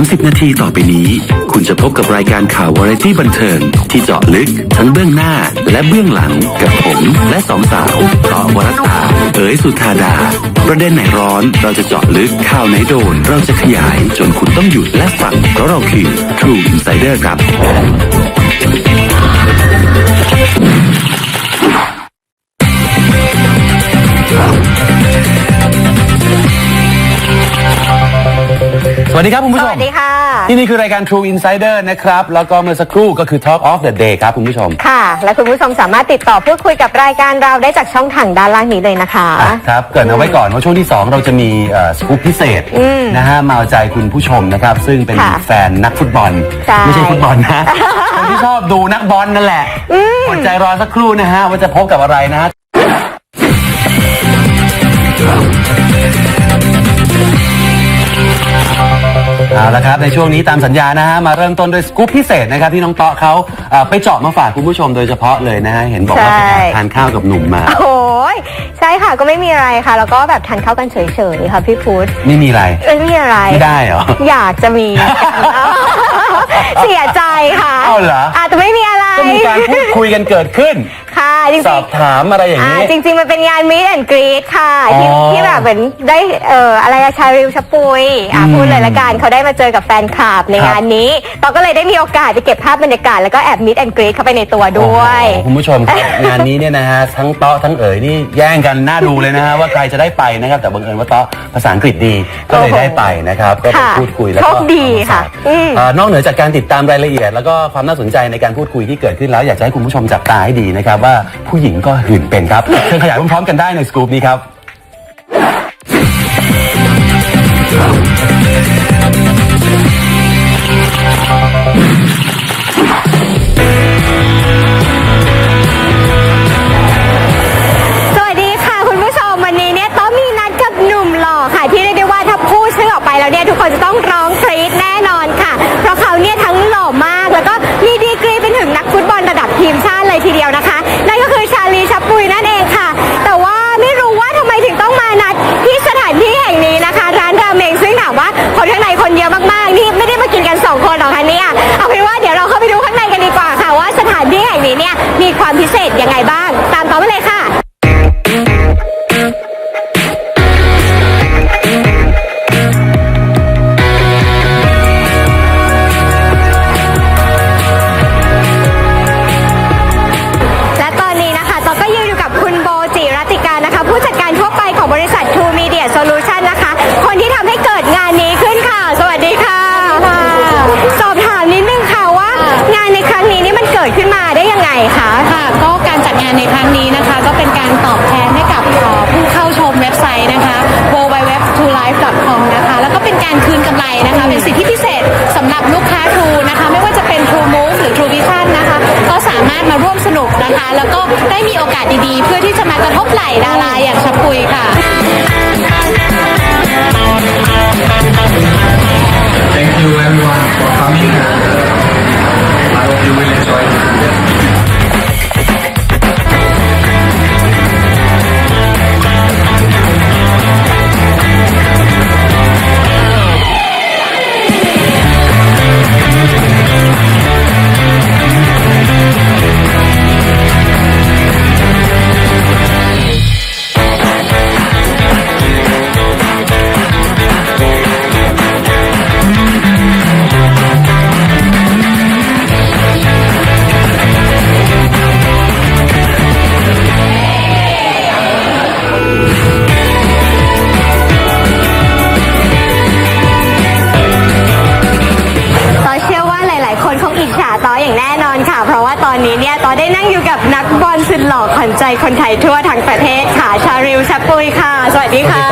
30 นาทีต่อไปนี้ คุณจะพบกับรายการข่าววาไรตี้บันเทิง ที่เจาะลึกทั้งเบื้องหน้าและเบื้องหลังกับผมและสองสาวต่อวรตาเอ๋ยสุธาดา ประเด็นไหนร้อนเราจะเจาะลึกข่าวไหนโดน เราจะขยายจนคุณต้องหยุดและฟังเพราะเราคือ True Insider ครับ สวัสดีครับคุณผู้สชมวัสดีค่ะ ที่นี่คือรายการ True Insider นะครับ แล้วก็เมื่อสักครู่ก็คือ Talk of the Day ครับคุณผู้ชม ค่ะ และคุณผู้ชมสามารถติดต่อพูดคุยกับรายการเราได้จากช่องทางด้านล่างนี้เลยนะคะ อะครับเกริดเอาไว้ก่อนว่าช่วงที่ 2 เราจะมีสกู๊ปพิเศษนะฮะมาเอาใจคุณผู้ชมนะครับ ซึ่งเป็นค่ะแฟนนักฟุตบอล ใช่ ไม่ใช่ฟุตบอลนะ คนที่ชอบดูนักบอลนั่นแหละอดใจรอสักครู่นะฮะว่าจะพบกับอะไรนะฮะ เอาละครับในช่วงนี้ตามสัญญานะฮะมาเริ่มต้นด้วยสกู๊ปพิเศษนะครับที่น้องเตาะเขาเอ่อไปเจาะมาฝากคุณผู้ชมโดยเฉพาะเลยนะฮะเห็นบอกว่าไปใช่ ทานข้าวกับหนุ่มมา โอ้ยใช่ค่ะก็ไม่มีอะไรค่ะ แล้วก็แบบทานข้าวกันเฉยๆค่ะพี่พุธไม่มีอะไรไม่มีอะไร ไม่ได้เหรอ อยากจะมี เสียใจค่ะเอาเหรอ อาจจะไม่มีอะไร ก็มีการพูดคุยกันเกิดขึ้นค่ะจริงสอบถามอะไรอย่างๆอ่านี้จริง ๆ มันเป็นงานมิดแอนกรีดค่ะที่อ๋อที่แบบเหมือนได้เอ่ออะไรอะชาริวชะปุยอะอืมพูดเลยละกันเขาได้มาเจอกับแฟนคลับในครับ งานนี้ตอนก็เลยได้มีโอกาสไปเก็บภาพบรรยากาศแล้วก็แอบมิดแอนกรีดเข้าไปในตัวด้วย โอ้โหคุณผู้ชมครับ งานนี้เนี่ยนะฮะทั้งเตาะทั้งเอ๋ยนี่แย่งกันน่าดูเลยนะฮะว่าใครจะได้ไปนะครับแต่บังเอิญว่าเตาะภาษาอังกฤษดีก็เลยโอ้โหได้ไปนะครับก็ไปค่ะพูดคุยแล้วโชก็คดีค่ะอืมเอ่อนอกเหนือจากการติดตามรายละเอียด แล้วก็ความน่าสนใจในการพูดคุยที่เกิดขึ้นแล้วอยากจะให้คุณผู้ชมจับตาให้ดีนะครับว่าผู้หญิงก็หื่นเป็นครับเชิญขยายพร้อมๆกันได้ในสกู๊ปนี้ครับ เอาเป็นว่าเดี๋ยวเราเข้าไปดูข้างในกันดีกว่าค่ะ ว่าสถานที่แห่งนี้เนี่ยมีความพิเศษยังไงบ้าง ตามต่อไปเลยค่ะ และตอนนี้นะคะตอก็ยืนอยู่กับคุณโบจิรัติการนะคะ ผู้จัดการทั่วไปของบริษัท ดีๆ เพื่อ ดีค่ะ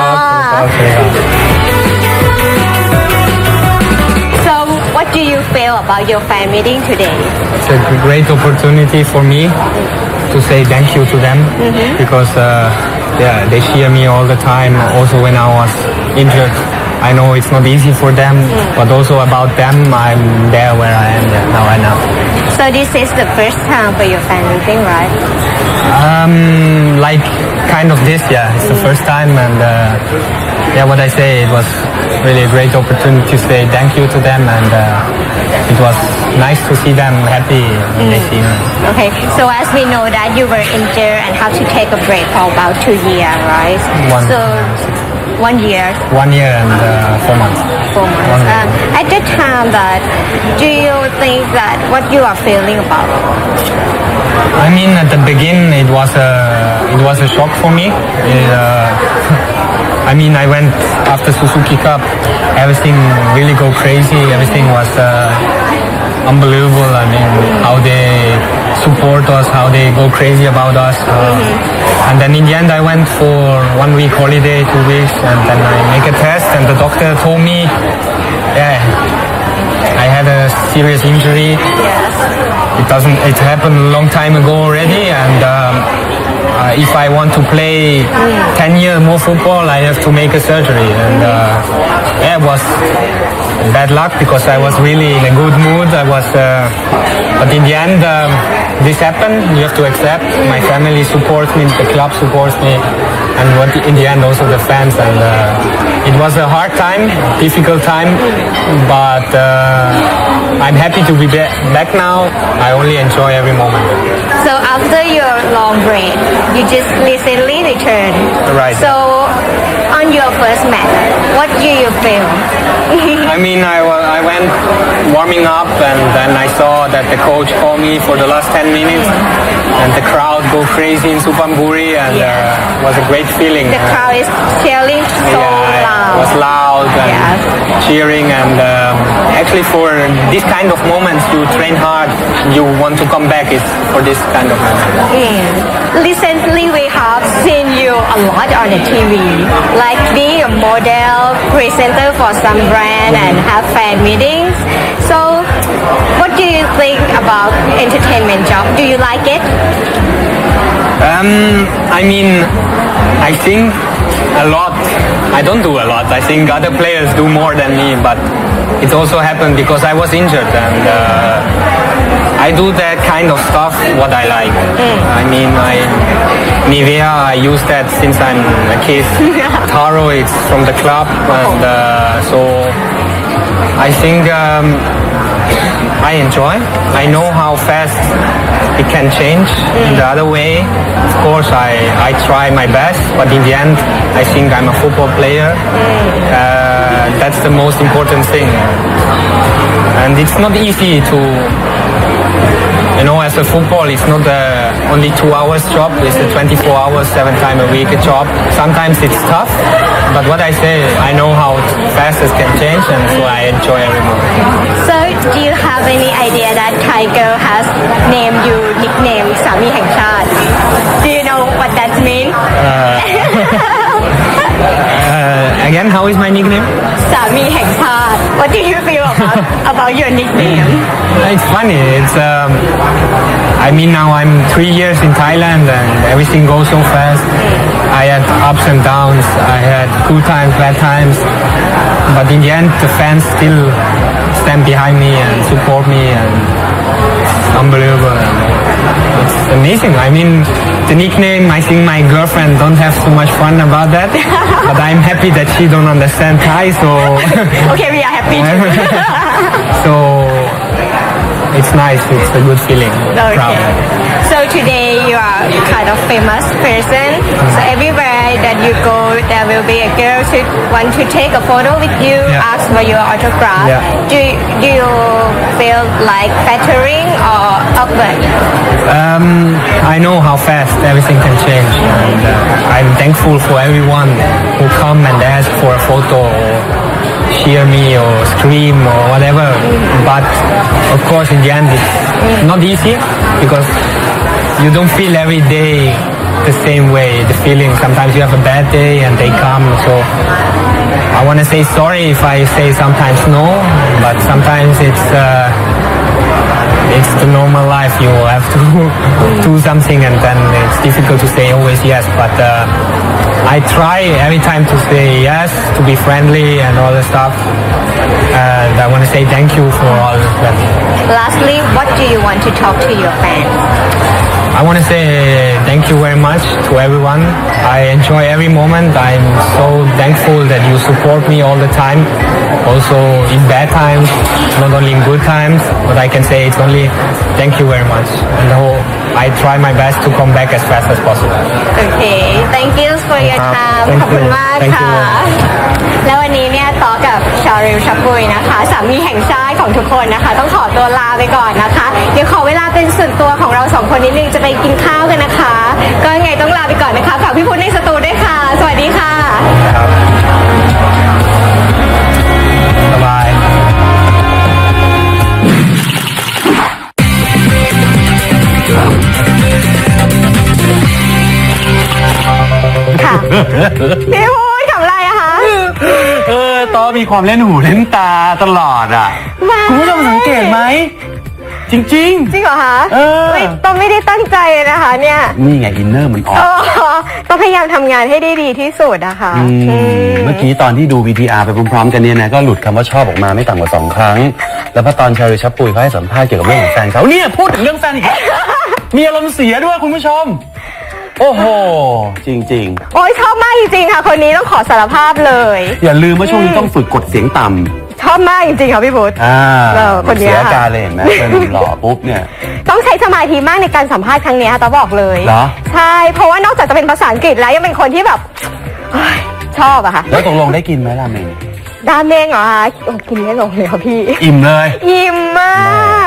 So what do you feel about your fan meeting today It's a great opportunity for me to say thank you to them because uh, yeah, they cheer me all the time. Also when I was injured, I know it's not easy for them, but also about them, I'm there where I am now right now. So this is the first time for your fan meeting, right? Um, like kind of this, yeah. It's the first time, and uh, yeah, what I say, it was really a great opportunity to say thank you to them, and uh, it was nice to see them happy when they see me. Okay, so as we know that you were injured and had to take a break for about two years, right? One. So one year, One year and uh, four months. four months. Um, at the time, that do you think that what you are feeling about? I mean, at the beginning, it was a it was a shock for me. It, uh, I mean, I went after Suzuki Cup, everything really go crazy. Everything was uh, unbelievable. I mean, how they support us, how they go crazy about us. Uh, And then in the end, I went for one week holiday, two weeks, and then I make a test, and the doctor told me, yeah, I had a serious injury. It doesn't. It happened a long time ago already, and um, uh, if I want to play 10 years more football, I have to make a surgery. And uh, yeah, it was bad luck because I was really in a good mood. I was, uh, but in the end, um, this happened. You have to accept. My family supports me, the club supports me, and what in the end also the fans. And uh, it was a hard time, difficult time, but uh, I'm happy to be back now. I only enjoy every moment. So after your break, you just recently returned. Right. So on your first match, what do you feel? I mean, I, I went warming up and then I saw that the coach called me for the last 10 minutes and the crowd go crazy in Supamburi and uh, was a great feeling. the crowd is cheering so yeah, loud. Was loud and Yeah. cheering and um, actually for this kind of moments you train hard, you want to come back is for this kind of moment. Mm. Recently, we have seen you a lot on the TV, like being a model, presenter for some brand, and have fan meetings. So, what do you think about entertainment job? Do you like it? Um, I mean, I think a lot. I don't do a lot. I think other players do more than me, but it also happened because I was injured and uh, I do that kind of stuff what I like. I mean, I Nivea. I use that since I'm a kid. Taro, it's from the club, and uh, so I think. Um, I enjoy. I know how fast it can change in the other way. Of course, I, I try my best, but in the end, I think I'm a football player. Uh, that's the most important thing. And it's not easy to, you know, as a football, it's not a only two hours job. It's a 24 hours, seven time a week job. Sometimes it's tough, but what I say, I know how fast it can change, and so I enjoy every moment. So, do you have any idea that Tiger has named you nickname Sami Heng Do you know what that means? Uh, again, how is my nickname? สามีแห่งชาติ What do you feel about about your nickname? It's funny. It's um, I mean now I'm three years in Thailand and everything goes so fast. I had ups and downs. I had good times, bad times, but in the end, the fans still stand behind me and support me, and it's unbelievable. It's amazing. I mean, the nickname. I think my girlfriend don't have so much fun about that, but I'm happy that she don't understand Thai, so. Okay, we are happy. So it's nice. It's a good feeling. Okay. Proud. So today you are kind of famous person. So everywhere that you go, there will be a girl who want to take a photo with you, Yeah. ask for your autograph. Yeah. Do do you feel like flattering or awkward? Um, I know how fast everything can change, and uh, I'm thankful for everyone who come and ask for a photo cheer me or scream or whatever. But of course, in the end, it's not easy because you don't feel every day the same way. The feeling sometimes you have a bad day and they come. So I want to say sorry if I say sometimes no, but sometimes it's. Uh, it's the normal life. You will have to do something, and then it's difficult to say always yes. But uh, I try every time to say yes, to be friendly and all the stuff. And I want to say thank you for all that. Lastly what do you want to talk to your fans I want to say thank you very much to everyone. I enjoy every moment. I'm so thankful that you support me all the time. Also in bad times, not only in good times, but I can say it's only thank you very much. And ho- I try my best to come back as fast as possible. โอเค thank you for your ครับ time Thank ขอบคุณ you มาก Thank ค่ะ you แล้ววันนี้เนี่ยต่อกับชาริลชับปุยนะคะ สามีแห่งชาติของทุกคนนะคะ ต้องขอตัวลาไปก่อนนะคะ เดี๋ยวขอเวลาเป็นส่วนตัวของเราสองคนนิดนึงจะไปกินข้าวกันนะคะ ก็ยังไงต้องลาไปก่อนนะคะฝากพี่พุทธในสตูด้วยค่ะ สวัสดีค่ะ Bye พี่พุทธทำอะไรอะคะเออตอมีความเล่นหูเล่นตาตลอดอะมาคุณผู้ชมสังเกตไหม จริง จริงเหรอคะเออ ไม่ต้องไม่ได้ตั้งใจเลยนะคะเนี่ยๆ นี่ไงอินเนอร์มันออก เออต้องพยายามทำงานให้ได้ดีที่สุดนะคะ อืมเมื่อกี้ตอนที่ดู VTR ไปพร้อมๆ กันเนี่ยนะก็หลุดคำว่าชอบออกมาไม่ต่ำกว่าสองครั้ง แล้วพอตอนชาริชับปุยเขาให้สัมภาษณ์เกี่ยวกับเรื่องของแฟนเขาเนี่ยพูดถึงเรื่องแฟนอีกแล้วมีอารมณ์เสียด้วยคุณผู้ชม โอ้โห จริง โอ้ยชอบมากจริงๆค่ะ คนนี้ต้องขอสารภาพเลย ๆ อย่าลืมว่าช่วงนี้ต้องฝึกกดเสียงต่ชอบมากจริงๆค่ะพี่พุทธำอ่าเออคนเนี้ย เสียอาการเลยเห็นไหมเป็นหนุ่มหล่อปุ๊บเนี่ย ต้องใช้สมาธิมากในการสัมภาษณ์ครั้งเนี้ยค่ะตาบอกเลยเหรอ ใช่ เพราะว่านอกจากจะเป็นภาษาอังกฤษแล้วยังเป็นคนที่แบบเฮ้ยชอบอะค่ะ แล้วตกลงได้กินไหมราเมง ดาเมงเหรอคะโอ้กินไม่ลงเลยค่ะพี่ อิ่มเลย อิ่มมา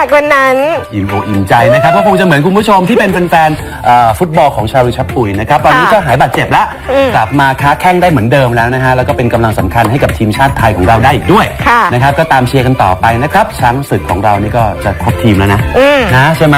กวันนั้น อิ่มอกอิ่มใจนะครับก็คงจะเหมือนคุณผู้ชมที่เป็นแฟนๆเอ่อฟุตบอลของชาริชับปุยนะครับตอนนี้ก็หายบาดเจ็บแล้วอืมกลับมาค้าแข้งได้เหมือนเดิมแล้วนะฮะแล้วก็เป็นกำลังสำคัญให้กับทีมชาติไทยของเราได้อีกด้วยค่ะ นะครับก็ตามเชียร์กันต่อไปนะครับช้างศึกของเรานี่ก็จะครบทีมแล้วนะอืม นะใช่ไหม